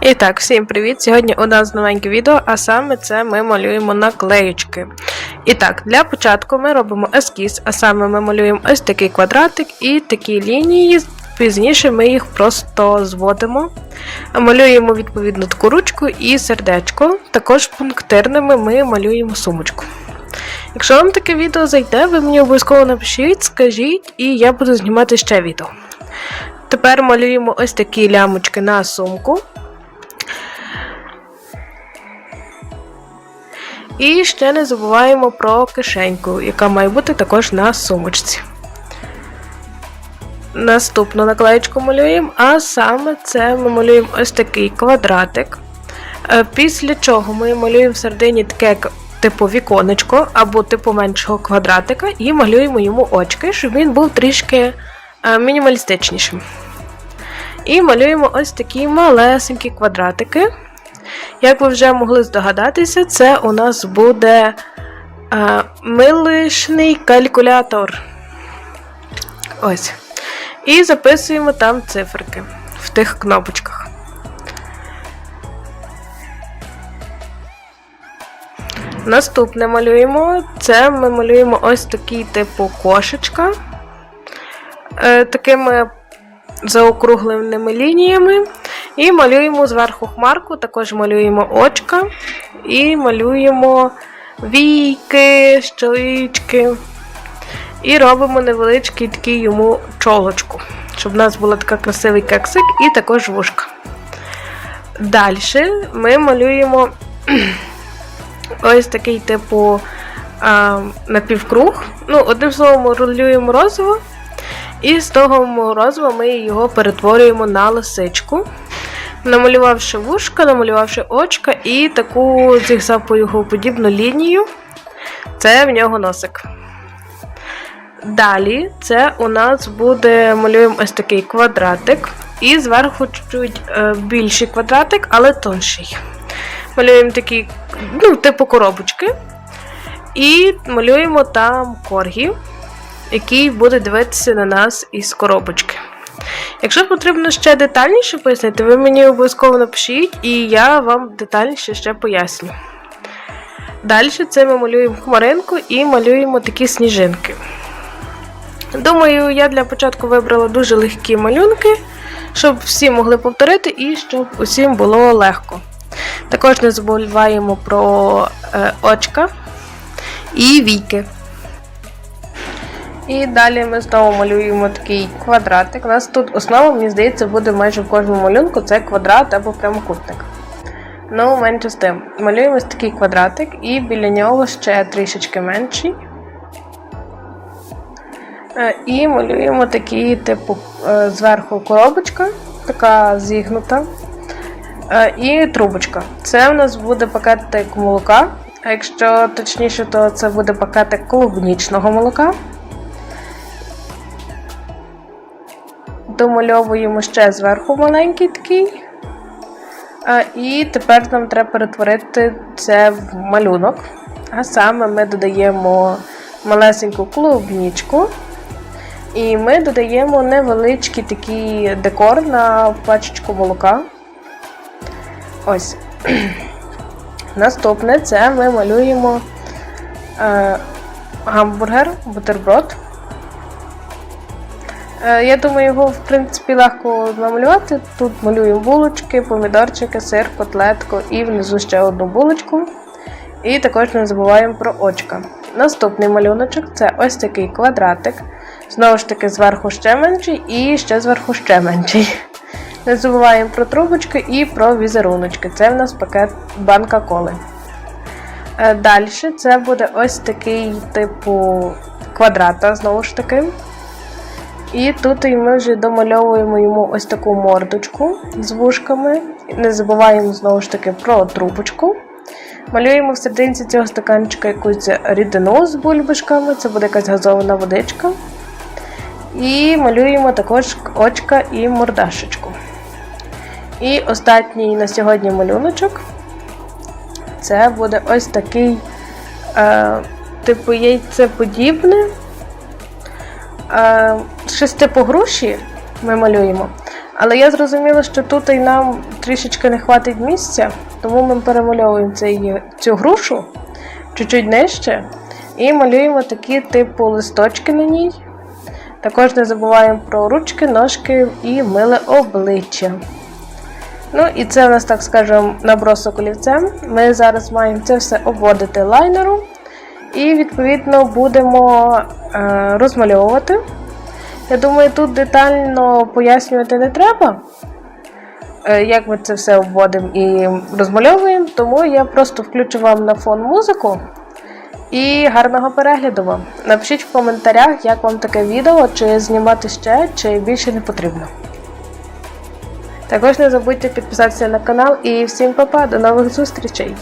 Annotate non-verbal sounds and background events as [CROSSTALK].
І так, всім привіт! Сьогодні у нас новеньке відео, а саме це ми малюємо наклеєчки. І так, для початку ми робимо ескіз, а саме ми малюємо ось такий квадратик і такі лінії. Пізніше ми їх просто зводимо. Малюємо відповідно таку ручку і сердечко. Також пунктирними ми малюємо сумочку. Якщо вам таке відео зайде, ви мені обов'язково напишіть, скажіть, і я буду знімати ще відео. Тепер малюємо ось такі лямочки на сумку. І ще не забуваємо про кишеньку, яка має бути також на сумочці. Наступну наклеєчку малюємо, а саме це ми малюємо ось такий квадратик. Е, Після чого ми малюємо в середині таке типу віконечко або типу меншого квадратика, і малюємо йому очки, щоб він був трішки е, мінімалістичнішим. І малюємо ось такі малесенькі квадратики. Як ви вже могли здогадатися, це у нас буде е, милишний калькулятор. Ось. І записуємо там циферки в тих кнопочках. Наступне малюємо. Це ми малюємо ось такий типу кошечка. Е, такими заокругленими лініями. І малюємо зверху хмарку, також малюємо очка і малюємо війки, щелички. І робимо невеличкий такий йому чолочку, щоб в нас була така красивий кексик і також вушка. Далі ми малюємо [CLEARS THROAT] ось такий типу а, напівкруг. Ну, одним словом, рулюємо розово. І з того морозива ми його перетворюємо на лисичку, намалювавши вушка, намалювавши очка і таку зігзаподібну лінію. Це в нього носик. Далі це у нас буде малюємо ось такий квадратик. І зверху чуть-чуть е, більший квадратик, але тонший. Малюємо такі, ну, типу коробочки. І малюємо там коргі який буде дивитися на нас із коробочки. Якщо потрібно ще детальніше пояснити, ви мені обов'язково напишіть, і я вам детальніше ще поясню. Далі це ми малюємо хмаринку і малюємо такі сніжинки. Думаю, я для початку вибрала дуже легкі малюнки, щоб всі могли повторити і щоб усім було легко. Також не забуваємо про е, очка і війки. І далі ми знову малюємо такий квадратик. У нас тут основа, мені здається, буде майже в кожному малюнку це квадрат або прямокутник. Ну, менше з тим. Малюємо такий квадратик і біля нього ще трішечки менший. Е, і малюємо такий, типу, е, зверху коробочка, така зігнута. Е, і трубочка. Це у нас буде пакетик молока. А якщо точніше, то це буде пакетик клубнічного молока. Домальовуємо ще зверху маленький такий. І тепер нам треба перетворити це в малюнок. А саме ми додаємо малесеньку клубнічку. І ми додаємо невеличкий такий декор на пачечку молока. Ось. [CLEARS THROAT] Наступне це ми малюємо е, гамбургер, бутерброд. Е, я думаю, його в принципі легко намалювати. Тут малюємо булочки, помідорчики, сир, котлетку і внизу ще одну булочку. І також не забуваємо про очка. Наступний малюночок це ось такий квадратик. Знову ж таки, зверху ще менший і ще зверху ще менший. Не забуваємо про трубочки і про візеруночки. Це в нас пакет банка коли. Е, Далі це буде ось такий типу квадрата, знову ж таки. І тут ми вже домальовуємо йому ось таку мордочку з вушками. Не забуваємо знову ж таки про трубочку. Малюємо в цього стаканчика якусь рідину з бульбашками, це буде якась газована водичка. І малюємо також очка і мордашечку. І останній на сьогодні малюночок це буде ось такий, е, типу, яйцеподібне. Щось типу груші ми малюємо. Але я зрозуміла, що тут і нам трішечки не хватить місця, тому ми перемальовуємо цей, цю грушу чуть-чуть нижче і малюємо такі типу листочки на ній. Також не забуваємо про ручки, ножки і миле обличчя. Ну і це у нас, так скажемо, набросок олівцем. Ми зараз маємо це все обводити лайнером. І, відповідно, будемо розмальовувати. Я думаю, тут детально пояснювати не треба, е, як ми це все обводимо і розмальовуємо, тому я просто включу вам на фон музику. І гарного перегляду вам. Напишіть в коментарях, як вам таке відео, чи знімати ще, чи більше не потрібно. Також не забудьте підписатися на канал і всім па-па, до нових зустрічей!